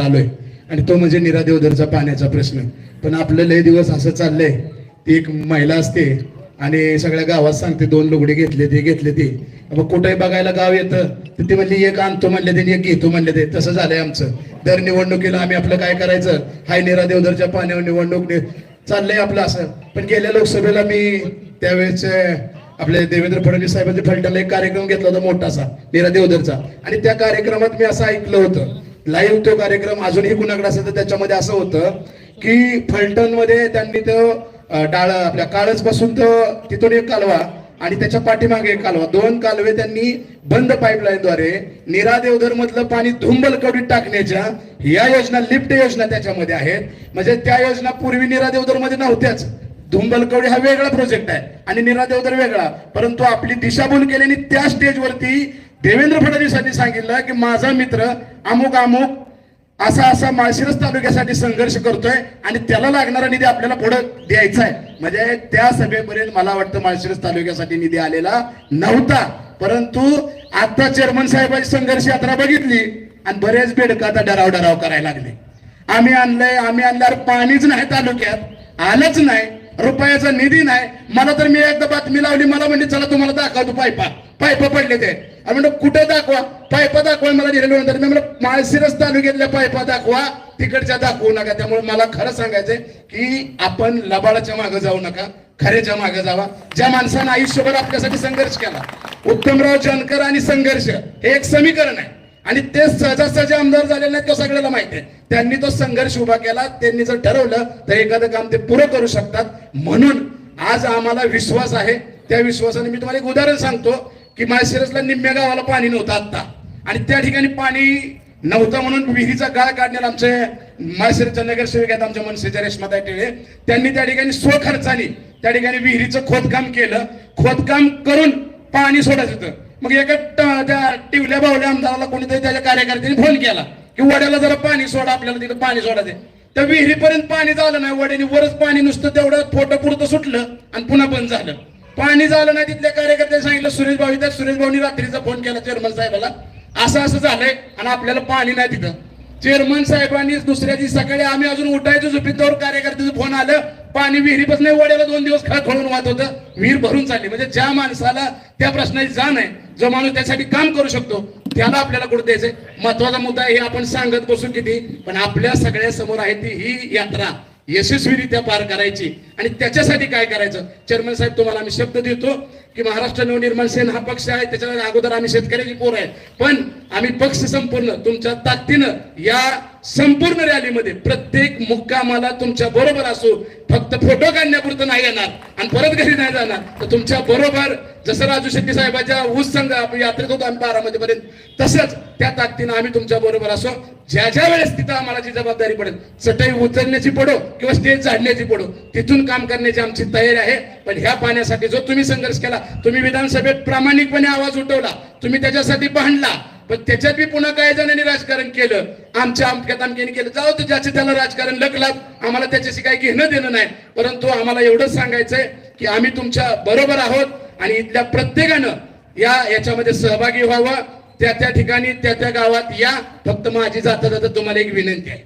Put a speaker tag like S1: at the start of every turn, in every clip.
S1: आलोय आणि तो म्हणजे निरादेवधरचा पाण्याचा प्रश्न. पण आपलं लय दिवस असं चाललंय ती एक महिला असते आणि सगळ्या गावात सांगते दोन लुगडे घेतले ते घेतले ते. मग कुठेही बघायला गाव येतं तर ते म्हणजे एक आणतो म्हणले ते एक घेतो म्हणले ते. तसं झालंय आमचं. दर निवडणुकीला आम्ही आपलं काय करायचं? हाय नीरा देवधरच्या पाण्यावर निवडणूक चाललंय आपलं असं. पण गेल्या लोकसभेला मी त्यावेळेस आपले देवेंद्र फडणवीस साहेबांच्या फलटाला एक कार्यक्रम घेतला होता मोठासा निरा देवधरचा. आणि त्या कार्यक्रमात मी असं ऐकलं होतं लाईव्ह तो कार्यक्रम अजूनही कुणाकडे असेल तर त्याच्यामध्ये असं होतं की फलटणमध्ये त्यांनी तो डाळ आपल्या काळच पासून तो तिथून एक कालवा आणि त्याच्या पाठीमागे एक कालवा. दोन कालवे त्यांनी बंद पाईपलाईनद्वारे निरा देवधर मधलं पाणी धुंबल कडीत टाकण्याच्या या योजना लिफ्ट योजना त्याच्यामध्ये आहेत. म्हणजे त्या योजना पूर्वी नीरा देवधरमध्ये नव्हत्याच धुंबलकवडी हा वेगळा प्रोजेक्ट आहे आणि नीरा देवधर वेगळा. परंतु आपली दिशाभूल केल्याने त्या स्टेजवरती देवेंद्र फडणवीसांनी सांगितलं की माझा मित्र अमुक अमुक असा असा माळशिरस तालुक्यासाठी संघर्ष करतोय आणि त्याला लागणारा निधी आपल्याला पुढे द्यायचा आहे. म्हणजे त्या सभेपर्यंत मला वाटतं माळशिरस तालुक्यासाठी निधी आलेला नव्हता. परंतु आता चेअरमन साहेबांची संघर्ष यात्रा बघितली आणि बरेच बेडक आता डराव डराव करायला लागले. आम्ही आणलंय आम्ही आणल्यावर पाणीच नाही तालुक्यात आलंच नाही. रुपयाचा निधी नाही. मला तर मी एकदा बातमी लावली मला म्हणजे चला तुम्हाला दाखवतो पायपा. पायप पडले ते. म्हणलं कुठे दाखवा? पायपा दाखवा मला दिलेलं नंतर मी म्हणलं माळशिरस तालुक्यातल्या पायपा दाखवा तिकडच्या दाखवू नका. त्यामुळे मला खरं सांगायचंय की आपण लबाडाच्या मागे जाऊ नका खरेच्या मागे जावा. ज्या माणसानं आयुष्यभर आपल्यासाठी संघर्ष केला उत्तमराव जानकर आणि संघर्ष हे एक समीकरण आहे. आणि ते सहजासहजी आमदार झालेले नाहीत तो सगळ्याला माहिती आहे. त्यांनी तो संघर्ष उभा केला त्यांनी जर ठरवलं तर एखादं काम ते पुरं करू शकतात. म्हणून आज आम्हाला विश्वास आहे. त्या विश्वासाने मी तुम्हाला एक उदाहरण सांगतो की माळशिरसला निम्म्या गावाला पाणी नव्हतं आता आणि त्या ठिकाणी पाणी नव्हतं म्हणून विहिरीचा गाळ काढण्याला आमचे माळशिरसच्या नगरसेवक आहेत आमच्या मनसेच्या रेशमाताई टिळे. त्यांनी त्या ठिकाणी स्वखर्चाने त्या ठिकाणी विहिरीचं खोदकाम केलं. खोदकाम करून पाणी सोडायचं होतं. मग एका त्या टिवल्या बावल्या आमदाराला कोणीतरी त्याच्या कार्यकर्त्यांनी फोन केला. की वड्याला जरा पाणी सोडा आपल्याला तिथं पाणी सोडा ते त्या विहिरीपर्यंत पाणी झालं नाही वड्याने वरच पाणी नुसतं तेवढं फोटो पुरतं सुटलं आणि पुन्हा बंद झालं. पाणी झालं नाही तिथल्या कार्यकर्त्यांनी सांगितलं सुरेश भाऊ त्या सुरेश भाऊनी रात्रीचा फोन केला चेअरमन साहेबाला. असं असं झालंय आणि आपल्याला पाणी नाही तिथं. चेअरमन साहेबांनी दुसऱ्या दिवशी सकाळी आम्ही अजून उठायचो झोपीतवर कार्यकर्त्याचं फोन आलं. पाणी विहिरीपासून नाही वड्याला दोन दिवस खळखळून वाहत होतं. विहीर भरून चालली. म्हणजे ज्या माणसाला त्या प्रश्नाची जाण आहे जो माणूस त्यासाठी काम करू शकतो त्याला आपल्याला कुठं द्यायचंय? महत्त्वाचा मुद्दा आहे हे आपण सांगत बसू किती? पण आपल्या सगळ्या समोर आहे ती ही यात्रा. यशस्वीरित्या पार करायची. आणि त्याच्यासाठी काय करायचं? चेअरमन साहेब तुम्हाला आम्ही शब्द देतो की महाराष्ट्र नवनिर्माण सेना हा पक्ष आहे त्याच्या अगोदर आम्ही शेतकऱ्याची पोर आहे पण आम्ही पक्ष संपूर्ण तुमच्या ताकदीनं या संपूर्ण रॅलीमध्ये प्रत्येक मुक्कामाला तुमच्या बरोबर असो फक्त फोटो काढण्यापुरतं नाही येणार आणि परत घरी नाही जाणार तर तुमच्या बरोबर जसं राजू शेट्टी साहेबाच्या ऊस संघ आपण यात्रेत होतो आम्ही बारामती पर्यंत तसंच त्या ताकदीनं आम्ही तुमच्या बरोबर असो. ज्या ज्या वेळेस तिथं आम्हाला जी जबाबदारी पडेल चटई उचलण्याची पडो किंवा स्टेज झाडण्याची पडो तिथून काम करण्याची आमची तयारी आहे. पण ह्या पाण्यासाठी जो तुम्ही संघर्ष केला तुम्ही विधानसभेत प्रामाणिकपणे आवाज उठवला तुम्ही त्याच्यासाठी भांडला पण त्याच्यात बी पुन्हा काही जणांनी राजकारण केलं. आमच्या अमक्यात अमक्याने केलं. जाऊ तर ज्याचे त्याला राजकारण लकलात आम्हाला त्याच्याशी काही घेणं देणं नाही. परंतु आम्हाला एवढंच सांगायचंय की आम्ही तुमच्या बरोबर आहोत आणि इथल्या प्रत्येकानं या याच्यामध्ये सहभागी व्हावं. त्या त्या ठिकाणी त्या त्या गावात या. फक्त माझी जाता जाता तुम्हाला एक विनंती आहे.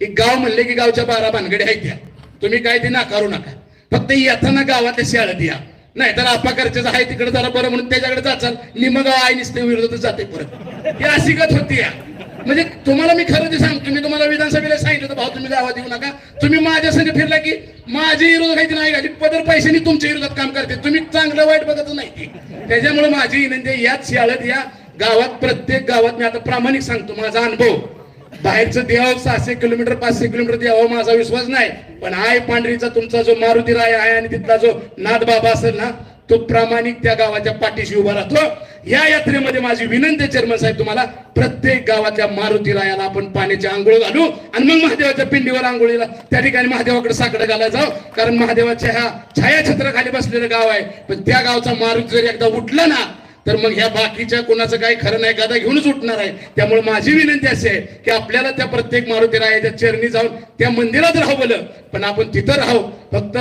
S1: एक गाव म्हणले की गावच्या बारा भानगडे आहेत त्या. तुम्ही काय ते नाकारू नका. फक्त येताना गावातल्या शाळेत या. नाही तर आपा खर्चाचं आहे तिकडे जरा बरं म्हणून त्याच्याकडे जाचाल निम मग आई निसते विरोधात जाते परत. ही अशी गत होती या. म्हणजे तुम्हाला मी खरं ते सांगतो मी तुम्हाला विधानसभेला सांगितलं तर भाऊ तुम्ही गावात येऊ नका. तुम्ही माझ्या संग फिरला की माझी विरोध काही नाही घाली. पदर पैशाने तुमच्या विरोधात काम करते. तुम्ही चांगलं वाईट बघत नाही त्याच्यामुळे माझी विनंती याच शाळेत या गावात प्रत्येक गावात मी आता प्रामाणिक सांगतो माझा अनुभव. बाहेरचं देव सहाशे किलोमीटर पाचशे किलोमीटर द्यावं माझा विश्वास नाही. पण आय पांढरीचा तुमचा जो मारुती राय आहे आणि तिथला जो नाथ बाबा असेल ना तो प्रामाणिक त्या गावाच्या पाठीशी उभा राहतो. या यात्रेमध्ये माझी विनंती चेअरमन साहेब तुम्हाला प्रत्येक गावाच्या मारुती रायाला आपण पाण्याची आंघोळ घालू आणि मग महादेवाच्या पिंडीवर आंघोळीला त्या ठिकाणी महादेवाकडे साकडं घालायला जाऊ. कारण महादेवाच्या ह्या छायाछत्राखाली बसलेलं गाव आहे. पण त्या गावचा मारुती जर एकदा उठला ना तर मग ह्या बाकीच्या कोणाचं काही खरं नाही गादा घेऊनच उठणार आहे. त्यामुळे माझी विनंती अशी आहे की आपल्याला त्या प्रत्येक मारुती रायाच्या चरणी जाऊन त्या मंदिरात राहावं पण आपण तिथं राहू. फक्त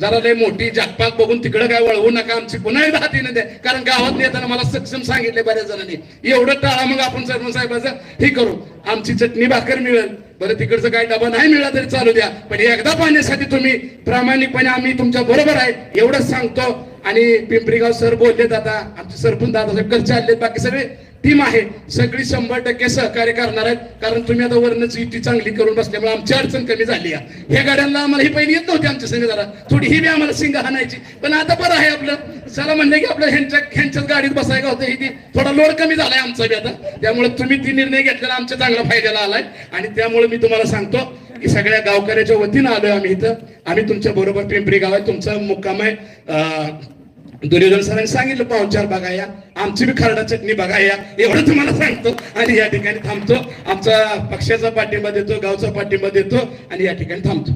S1: जरा लय मोठी जागपाक बघून तिकडं काय वळवू नका. आमची पुन्हा एकदा हाती द्या कारण गावात येताना मला सक्षम सांगितले बऱ्याच जणांनी. एवढं टाळा मग आपण सरपंच साहेबाचं हे करू. आमची चटणी भाकर मिळेल. बरं तिकडचं काय डबा नाही मिळाला तरी चालू द्या. पण एकदा पाहण्यासाठी तुम्ही प्रामाणिकपणे आम्ही तुमच्या बरोबर आहे. एवढंच सांगतो. आणि पिंपरीगाव सर बोलले दादा आमचे सरपंच दादासाहेब कलचे आलेत बाकी सगळे टीम आहे. सगळी शंभर टक्के सहकार्य करणार आहेत. कारण तुम्ही आता वरणच इटी चांगली करून बसल्यामुळे आमची अडचण कमी झाली आहे. ह्या गाड्यांना आम्हाला ही पहिली येत नव्हती आमच्या संघ जरा. थोडी ही बी आम्हाला सिंग हाणायची. पण आता बरं आहे आपलं. चला म्हणलं की आपलं ह्यांच्या ह्यांच्याच गाडीत बसायला होतं. ही ती थोडा लोड कमी झालाय आमचा बी आता. त्यामुळे तुम्ही ती निर्णय घेतलेला आमच्या चांगला फायद्याला आलाय. आणि त्यामुळे मी तुम्हाला सांगतो की सगळ्या गावकऱ्याच्या वतीनं आलोय आम्ही इथं. आम्ही तुमच्या बरोबर पिंपरी गाव आहे तुमचा मुक्काम आहे. दुर्योधन सरांनी सांगितलं पाहुणचार बघा या. आमची बी खरडा चटणी बघा या. एवढं तुम्हाला सांगतो. आणि या ठिकाणी थांबतो. आमचा पक्षाचा पाठिंबा देतो गावचा पाठिंबा देतो आणि या ठिकाणी थांबतो.